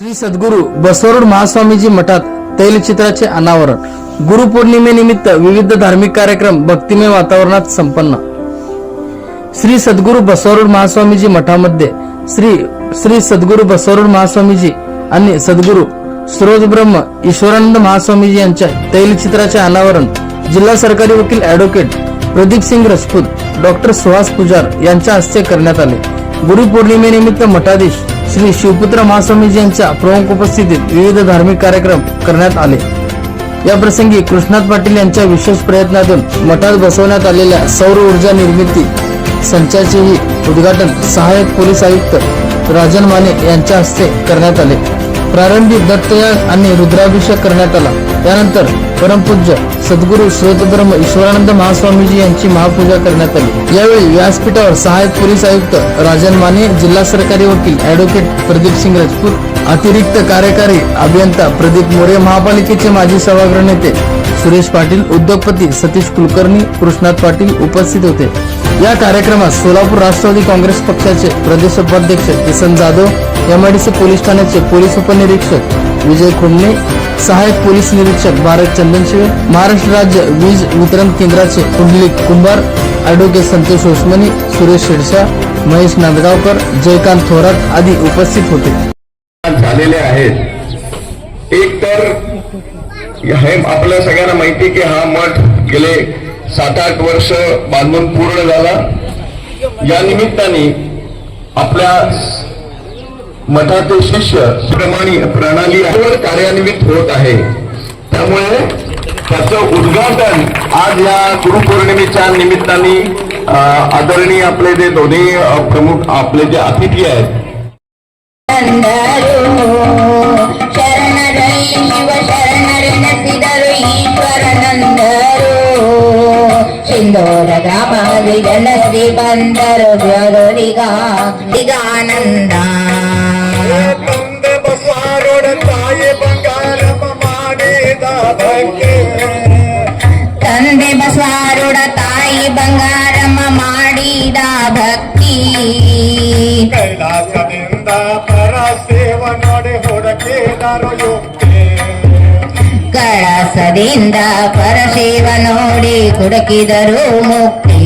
श्री सद्गुरू बसवरोड महास्वामीजी मठात तैलचित्राचे अनावरण. गुरुपौर्णिमेनिमित्त विविध धार्मिक कार्यक्रम भक्तिमय वातावरणात संपन्न. श्री सद्गुरू बसवरोड महास्वामीजी मठामध्ये श्री श्री सद्गुरू बसवरोड महास्वामीजी आणि सद्गुरू स्रोत ब्रह्म ईश्वरानंद महास्वामीजी यांच्या तैलचित्राचे अनावरण जिल्हा सरकारी वकील ऍडव्होकेट प्रदीप सिंग राजपूत डॉक्टर सुहास पुजार यांच्या हस्ते करण्यात आले. गुरुपौर्णिमेनिमित्त मठाधीश श्री शिवपुत्र महास्वामीजी यांच्या प्रमुख उपस्थितीत विविध धार्मिक कार्यक्रम करण्यात आले. या प्रसंगी कृष्णात पाटील यांच्या विशेष प्रयत्नातून मठात बसवण्यात आलेल्या सौर ऊर्जा निर्मिती संचाचेही उद्घाटन सहाय्यक पोलीस आयुक्त राजन माने यांच्या हस्ते करण्यात आले. प्रारंभी दत्तयाग आणि रुद्राभिषेक करण्यात आला. त्यानंतर परमपूज्य सद्गुरू श्रोतधर्म ईश्वरानंद महास्वामीजी यांची महापूजा करण्यात आली. यावेळी व्यासपीठावर सहाय्यक पोलीस आयुक्त राजन माने जिल्हा सरकारी वकील ऍडव्होकेट प्रदीप सिंग राजपूत अतिरिक्त कार्यकारी अभियंता प्रदीप मोरे महापालिकेचे माजी सभागृह नेते सुरेश पाटील उद्योगपती सतीश कुलकर्णी कृष्णात पाटील उपस्थित होते. या कार्यक्रमात सोलापूर राष्ट्रवादी काँग्रेस पक्षाचे प्रदेश उपाध्यक्ष किसन जाधव एमआयडीसी पोलीस ठाण्याचे पोलीस उपनिरीक्षक विजय खोमणे सहायक पोलीस निरीक्षक भारत चंदनशिवे महाराष्ट्र राज्य वीज वितरण केंद्राचे पुंडलिक कुंभार ॲडव्होकेट संतोष ओसमनी सुरेश शिरसाट महेश नांदगावकर जयकांत थोरात आदी उपस्थित होते. झालेले आहेत. एक तर हे आपल्या सगळ्यांना माहिती की हा मठ गेले सात आठ वर्ष बांधून पूर्ण झाला. या निमित्ताने आपल्या मठाचे शिष्य प्रमाणी प्रणाली कार्यान्वित होत आहे त्यामुळे त्याचं उद्घाटन आज या गुरुपौर्णिमेच्या निमित्ताने आदरणीय आपले जे दोन्ही प्रमुख आपले जे अतिथी आहेत ತಂದೆ ಬಸವಾರೋಡ ತಾಯಿ ಬಂಗಾರಮ್ಮ ಮಾಡಿದ ಭಕ್ತಿ. ತಂದೆ ಬಸವಾರುಡ ತಾಯಿ ಬಂಗಾರಮ್ಮ ಮಾಡಿದ ಭಕ್ತಿ ಕೈಲಾಸದಿಂದ ಪರ ಸೇವ ನೋಡಿ ಹುಡುಕಿದರು ಯುಕ್ತಿ ಕಳಸದಿಂದ ಪರಶಿವ ನೋಡಿ ಕುಡುಕಿದರು ಮುಕ್ತಿ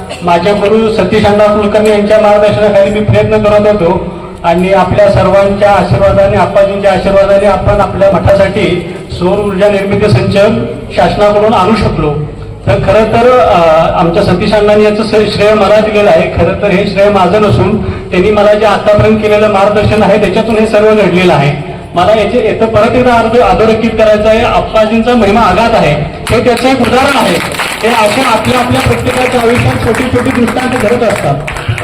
माझ्या गुरु सतीश अण्णा कुलकर्णी यांच्या मार्गदर्शनाखाली मी प्रयत्न करत होतो आणि आपल्या सर्वांच्या आशीर्वादाने आप्पाजींच्या आशीर्वादाने आपण आपल्या मठासाठी सौर ऊर्जा निर्मिती संच शासनाकडून आणू शकलो. तर खरं तर आमच्या सतीश अण्णांनी याचं श्रेय मला दिलेलं आहे. खरं तर हे श्रेय माझं नसून त्यांनी मला जे आतापर्यंत केलेलं मार्गदर्शन आहे त्याच्यातून हे सर्व घडलेलं आहे. मला याचे याचं परत एकदा अर्ध अधोरेखित करायचं आहे. आप्पाजींचा महिमा आघात आहे. हे त्याचं एक उदाहरण आहे. हे अशा आपल्या आपल्या प्रत्येकाच्या आयुष्यात छोटी छोटी दृष्टांत घडत असतात.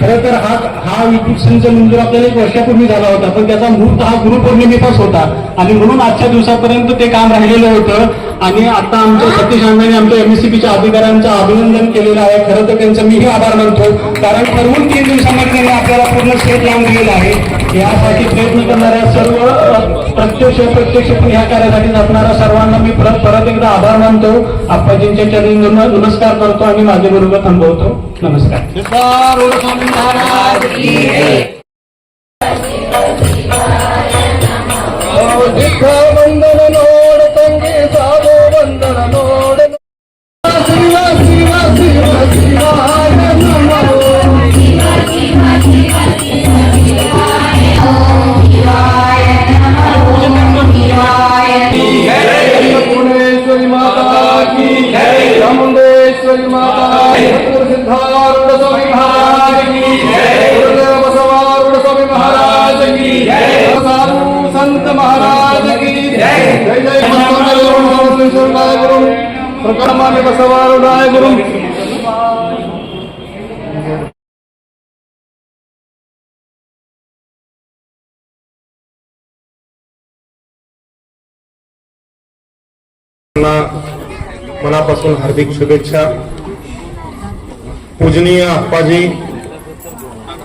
खरं तर हा हा विद्युत मंदिर आपल्याला एक वर्षापूर्वी झाला होता पण त्याचा मुहूर्त हा गुरुपौर्णिमेचाच होता. आणि म्हणून आजच्या दिवसापर्यंत ते काम राहिलेलं होतं. आणि आता आमच्या सतीश अण्णांनी आमच्या एमएससीबीच्या अधिकाऱ्यांचं अभिनंदन केलेलं आहे. खरं तर त्यांचं मीही आभार मानतो. कारण ठरवून तीन दिवसामध्ये त्यांनी आपल्याला पूर्ण स्टेट लावून दिलेलं आहे. यासाठी प्रयत्न करणाऱ्या सर्व प्रत्यक्ष प्रत्यक्ष पण कार्यासाठी जपणाऱ्या सर्वांना मी परत परत एकदा आभार मानतो आप्पाजींच्या चरणी नमस्कार करतो आणि माझे बरोबर थांबवतो नमस्कार चामुंडेश्वरी माता की जय चामुंडेश्वरी माता सिद्धारूढ़ स्वामी महाराज की जय बसवारूढ़ स्वामी महाराज की जय साधु संत महाराज की जय जय जय गुरु प्रकरमाने बसवारुडाय गुरु मनापासून हार्दिक शुभेच्छा. पूजनीय आप्पाजी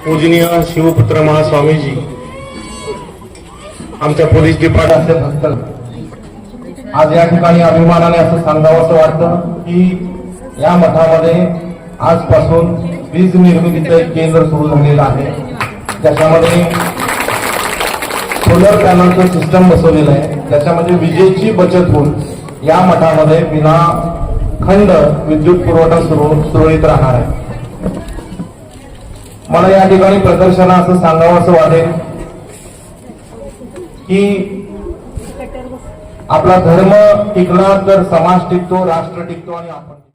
पूजनीय शिवपुत्र महास्वामीजी आमच्या पोलीस डिपार्टमेंटचे भक्त. आज या ठिकाणी अभिमानाने असं सांगावं असं वाटतं की या मठामध्ये आजपासून वीज निर्मितीचं एक केंद्र सुरू झालेलं आहे. त्याच्यामध्ये सोलर पॅनलचं सिस्टम बसवलेलं आहे. त्याच्यामध्ये विजेची बचत होऊन या मठामध्ये विना खंड विद्युत पुरवठा सुरू सुरळीत राहणार आहे. मला या ठिकाणी प्रदर्शना असं सांगावं असं वाटेल की आपला धर्म टिकला तर समाज टिकतो राष्ट्र टिकतो आणि आपण